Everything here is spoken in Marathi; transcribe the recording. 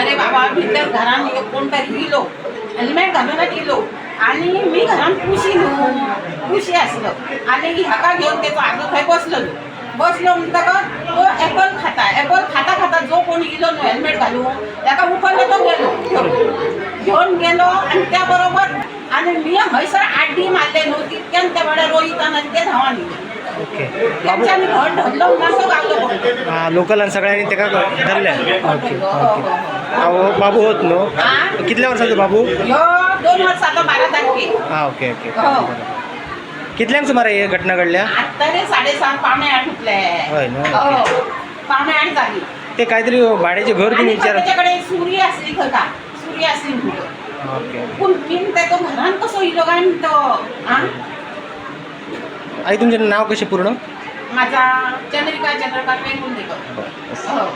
अरे बाबा भितर घरान एक कोण तरी इलो हेल्मेट घालूनच इलो आणि मी घरान खुशी न्हू खुशी आसलो आनी हाका घेवन तेचो आजो थंय बसलो बसलो म्हणटकच तो एपल खाता एपल खाता खाता जो कोण इलो न्हू हेल्मेट घालून ताका उखललो तो गेलो. घेवन गेलो आनी त्या बरोबर आनी मी हयसर आड्डी मारले न्हू तितक्यान ते बाबड्या रोहितान आनी ते धांवान ओके. तेंच्यांनी घर धरलो मातसो गावलो पडलो हा लोकलान सगळ्यांनी ताका धरल्या. ओके ओके अहो बाबू होत न्हू हा? कितल्या वर्साचो बाबू? ह्यो दोन वर्साचो बारा तारखेक हा ओके ओके. हो. कितल्यांक सुमार ही घटना घडल्या? आत्ता रे साडेसात पावणे आठ उठले. होय न्हू हो. पावणे आठ झाली. ते काहीतरी भाड्याचे घर आणि विचार त्याच्याकडे सुरी असली खका सुरी असली म्हणतो ओके पूण बीन तेका घरान कसो इलो काय म्हणतो आई तुमचें नाव कशें पूर्ण? माझा चंद्रिका चंद्रकांत हो.